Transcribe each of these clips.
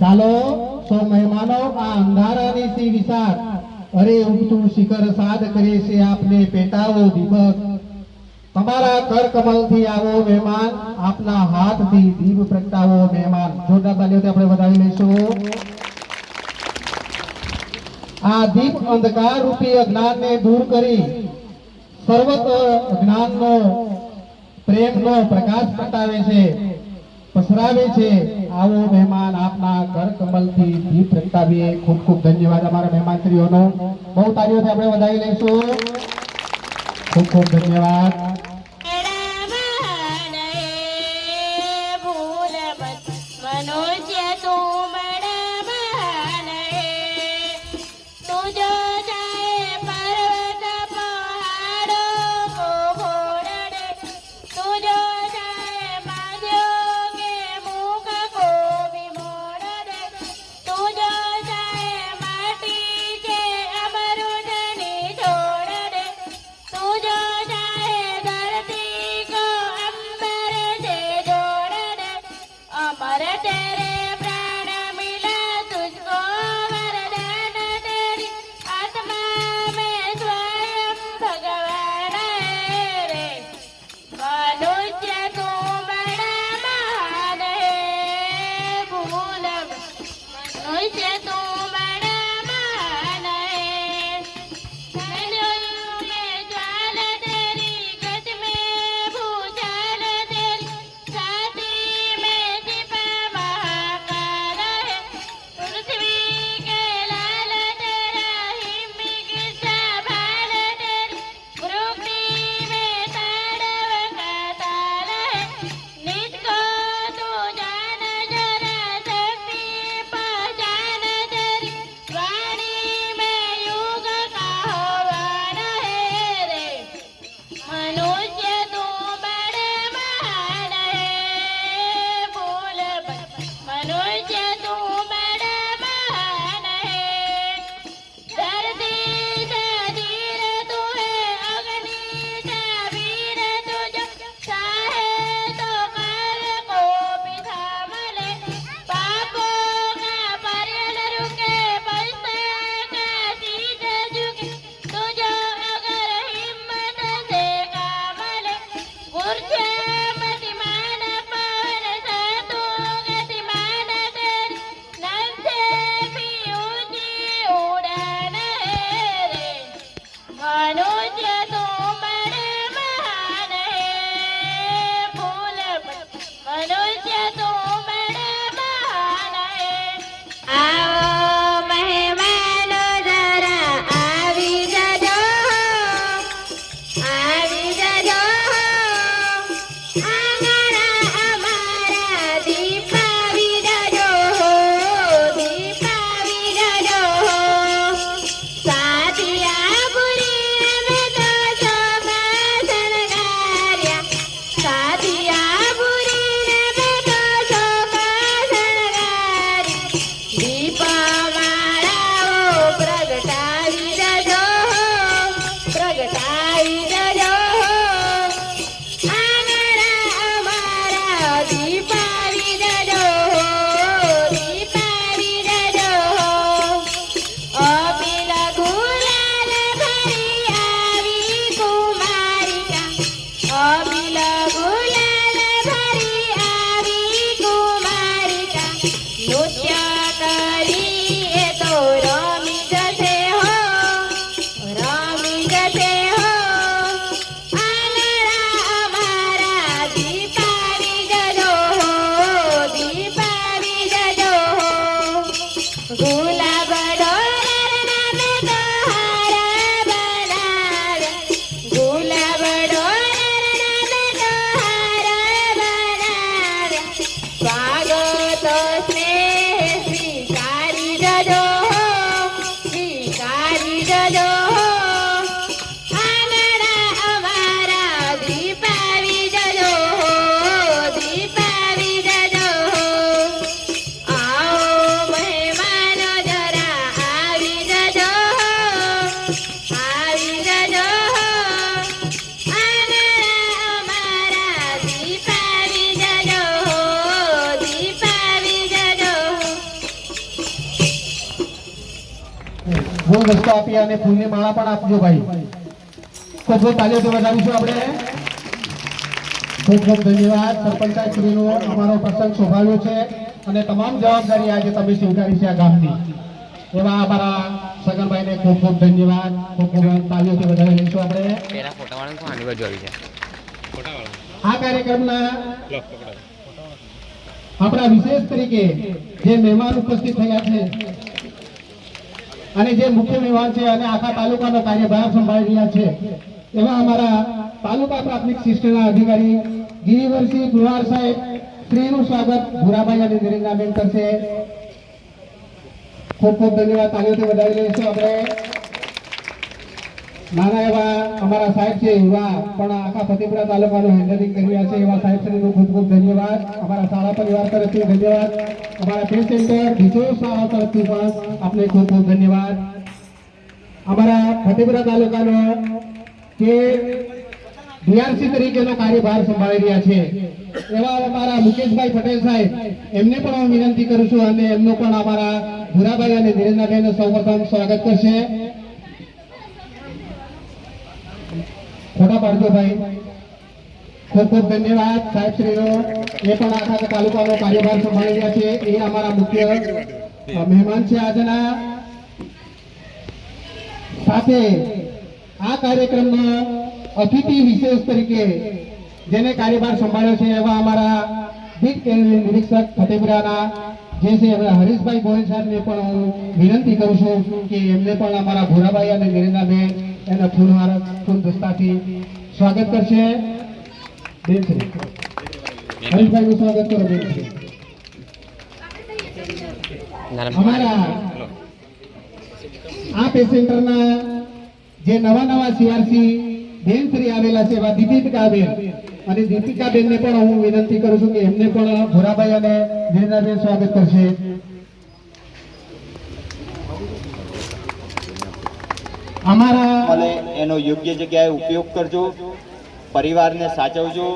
ચાલો સૌ મહેમાનો, આ અંધારાની સી વિસાર અરે, ઉગતું શિખર સાદ કરે છે આપને પેટાવો દીપક. તમારા કર કમલથી આવો મહેમાન, આપના હાથથી દીપ પ્રગટાવો મહેમાન. જોરદાર તાલીઓથી આપણે વધાવી લઈશું. આ દીપ અંધકાર રૂપી અજ્ઞાન ને દૂર કરી સર્વત્ર જ્ઞાનનો પ્રેમનો પ્રકાશ પ્રગટાવે છે. પસરાવે છે. આવો મહેમાન આપના કર કમલથી દીપ પ્રગટાવીએ. ખૂબ ખૂબ ધન્યવાદ અમારા મહેમાનશ્રીઓનો. બહુ તારીઓથી આપણે વધાવી લઈશું. ખૂબ ખૂબ ધન્યવાદ. Tere Oh. ફૂલ વસ્તુ આપી અને ફૂલની માળા પણ આપજો ભાઈ. ખૂબ ખૂબ તાલીઓથી વધારીશું આપણે. ખૂબ ખૂબ ધન્યવાદ સરપંચ અમારો પ્રસંગ શોભાવ્યો છે અને તમામ જવાબદારી આજે તમે સ્વીકારી છે આ ગામની. એવા અમારા સગનભાઈને ખૂબ ખૂબ ધન્યવાદ. ખૂબ ખૂબ તાલીઓથી વધારી લઈશું આપણે. આ કાર્યક્રમના આપણા વિશેષ તરીકે જે મહેમાન ઉપસ્થિત થયા છે અને જે મુખ્ય મહેમાન છે અને આખા તાલુકાનો કાર્યભાર સંભાળી રહ્યા છે, એવા અમારા તાલુકા પ્રાથમિક શિક્ષણના અધિકારી ગિરિવરસિંહ પુરવાર સાહેબ, શ્રીનું સ્વાગત ભૂરાભાઈ અને નિરંજાબેન કરશે. ખૂબ ખૂબ ધન્યવાદ. તાલીઓથી વધારી લઈશું આપણે. નાના એવા અમારા સાહેબ છે એવા, પણ આખા ફતેપુરા તાલુકાનું હેન્ડલિંગ કરી રહ્યા છે એવા સાહેબ શ્રીનું ખૂબ ખૂબ ધન્યવાદ. અમારા શાળા પરિવાર તરફથી ધન્યવાદ. અમારા પે સેન્ટર બીજો શાળા તરફથી પણ આપને ખૂબ ખૂબ ધન્યવાદ. અમારા ફતેપુરા તાલુકાનો જે ડીઆરસી તરીકેનો કાર્યભાર સંભાળી રહ્યા છે, એવા અમારા મુકેશભાઈ પટેલ સાહેબ, એમને પણ હું વિનંતી કરું છું અને એમનો પણ અમારા ભુરાભાઈ અને ધીરેન્દ્રભાઈ સૌપ્રથમ સ્વાગત કરશે. ફોટા પાડજો ભાઈ. ખૂબ ખૂબ ધન્યવાદ સાહેબ શ્રીનો એ પણ આખા તાલુકાનો કાર્યભાર સંભાળી રહ્યા છે. એ અમારા મુખ્ય મહેમાન છે આજના. સાથે આ કાર્યક્રમમાં અતિથિ વિશેષ તરીકે જેને કાર્યભાર સંભાળ્યો છે એવા અમારા દીપ કેન્દ્રીય નિરીક્ષક ફતેપુરાના જે છે એવા હરીશભાઈ ગોયલ સાહેબને પણ હું વિનંતી કરું છું કે એમને પણ અમારા ભોરાભાઈ અને નિરેન્દ્રબેન એના ફૂલહાર ફૂલ દસ્તાથી સ્વાગત કરશે. બેનશ્રી. હરીશભાઈનું સ્વાગત કરો, બેનશ્રી. અમારા આ પેસેન્ટરના જે નવા નવા સીઆરસી બેનશ્રી આવેલા છે, એવા દીપિકાબેન. અને દીપિકાબેનને પણ હું વિનંતી કરું છું કે એમને પણ ભોરાભાઈ અને નિર્ણાબેન સ્વાગત કરશે. અમારા મળે એનો યોગ્ય જગ્યાએ ઉપયોગ કરજો, પરિવારને સાચવજો.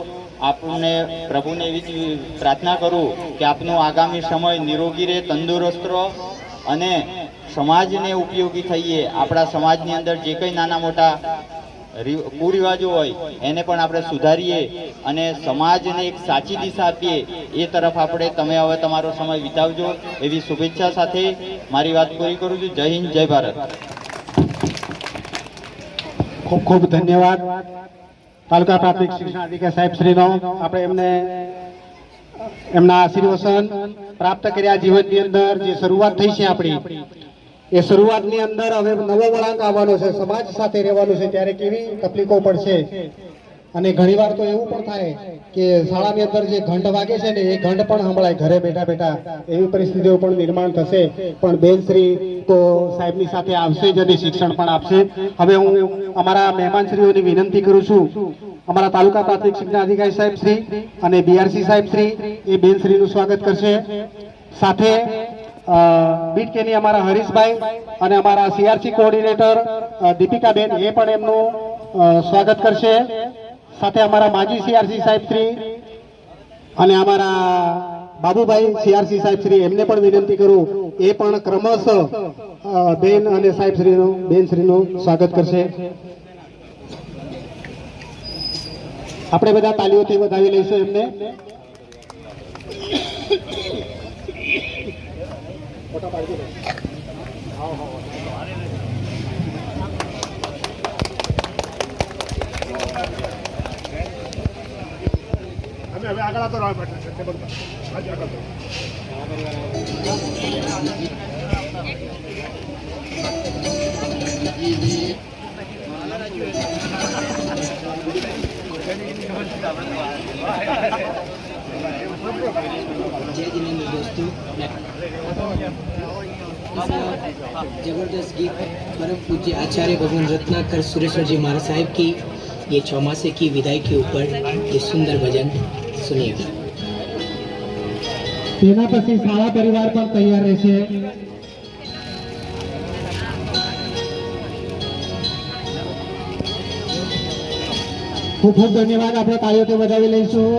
આપને પ્રભુને એવી પ્રાર્થના કરું કે આપનો આગામી સમય નિરોગી રહે, તંદુરસ્ત રહો અને સમાજને ઉપયોગી થઈએ. આપણા સમાજની અંદર જે કંઈ નાના મોટા કુરિવાજો હોય, એને પણ આપણે સુધારીએ અને સમાજને એક સાચી દિશા આપીએ. એ તરફ આપણે, તમે હવે તમારો સમય વિતાવજો. એવી શુભેચ્છા સાથે મારી વાત પૂરી કરું છું. જય હિન્દ, જય ભારત. ખૂબ ખૂબ ધન્યવાદ. તાલુકા પ્રાથમિક શિક્ષણ અધિકારી સાહેબ શ્રીનો આપણે એમને, એમના આશીર્વચન પ્રાપ્ત કર્યા જીવનની અંદર, જે શરૂઆત થઈ છે આપણી. એ શરૂઆતની અંદર હવે નવો વળાંક આવવાનો છે, સમાજ સાથે રહેવાનું છે, ત્યારે કેવી તકલીફો પડશે. અને ઘણીવાર તો એવું પણ થાય કે શાળાની અંદર જે ઘંટ વાગે છે ને, એ ઘંટ પણ સંભળાય. ઘરે બેઠા બેઠા એવી પરિસ્થિતિઓ પણ નિર્માણ થશે. પણ બેનશ્રી તો સાહેબની સાથે આવશે જ અને શિક્ષણ પણ આપશે. હવે હું અમારા મહેમાનશ્રીઓની વિનંતી કરું છું. અમારા તાલુકા પ્રાથમિક શિક્ષણ અધિકારી સાહેબ શ્રી અને બીઆરસી સાહેબ શ્રી એ બેનશ્રીનું સ્વાગત કરશે. સાથે બીટ કેની અમારા હરીશભાઈ અને અમારા સીઆરસી કોઓર્ડિનેટર દીપિકાબેન એ પણ એમનું સ્વાગત કરશે. સાથે અમારા માજી સીઆરસી સાહેબ શ્રી અને અમારા બાબુભાઈ સીઆરસી સાહેબ શ્રી, એમને પણ વિનંતી કરું, એ પણ ક્રમશઃ બેન અને સાહેબ શ્રીનું, બેન શ્રીનું સ્વાગત કરશે. આપણે બધા તાલીઓથી વધાવી લઈશું એમને. અમે હવે जय రావు दोस्तों ज़बरदस्त गीत परम पूज्य आचार्य भगवान रत्नाकर सुरेश्वर जी महाराज साहेब की, ये चौमासे की विदाई के ऊपर ये सुंदर भजन પ્રશંસનીય તેના પછી શાળા પરિવાર પણ તૈયાર રહેશે. ખૂબ ખૂબ ધન્યવાદ. આપણે કાર્યોથી વધાવી લઈશું.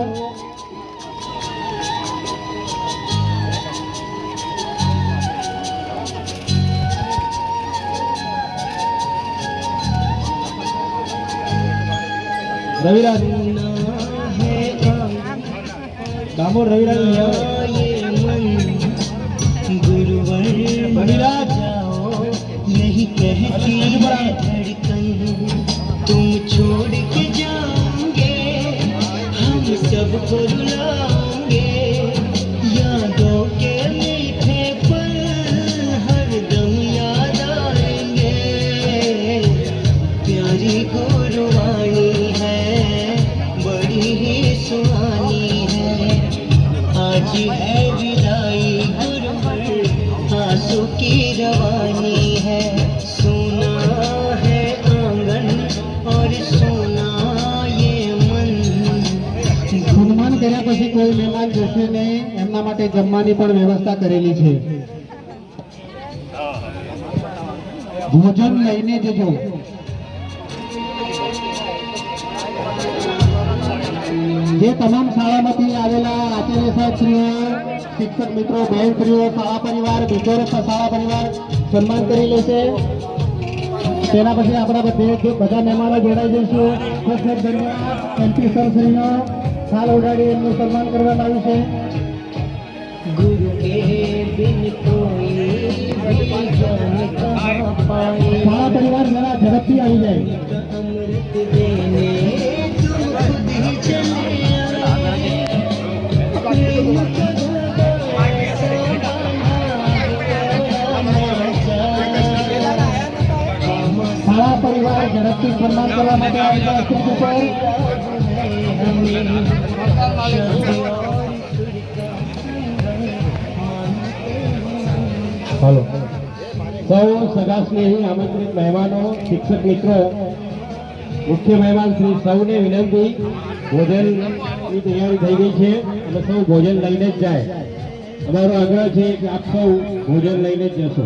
રવિરાજ. दामोर रविराज भैया। कहती तुम छोड़ के जाओगे हम सबको रुला की रवानी है सोना है आंगन और सोना ये मन સન્માન કર્યા પછી કોઈ મહેમાન જશે નહીં એમના માટે જમવાની પણ વ્યવસ્થા કરેલી છે ભોજન લઈને જજો જે તમામ શાળામાંથી આવેલા આચાર્ય સાહેબશ્રીઓ શિક્ષક મિત્રો બહેન સ્ત્રીઓ શાળા પરિવાર બીજો શાળા પરિવાર સન્માન કરી લેશે તેના પછી આપણા બધે બધા મહેમાનો જોડાઈ જઈશું ખૂબ ખૂબ ધન્યવાદ. એમપી સરશ્રીનો હાલ ઉડાડી એમનું સન્માન કરવામાં આવ્યું છે. ગુરુ શાળા પરિવાર જરા ઝડપથી આવી જાય. ઝડપથી સન્માન કરવા માટે આવેલા સ્ટેજ ઉપર હાલો. સૌ સગા સ્નેહી આમંત્રિત મહેમાનો, શિક્ષક મિત્રો, મુખ્ય મહેમાન શ્રી સૌને વિનંતી. ભોજનની તૈયારી થઈ ગઈ છે અને સૌ ભોજન લઈને જ જાય. અમારો આગ્રહ છે કે આપ સૌ ભોજન લઈને જ જશો.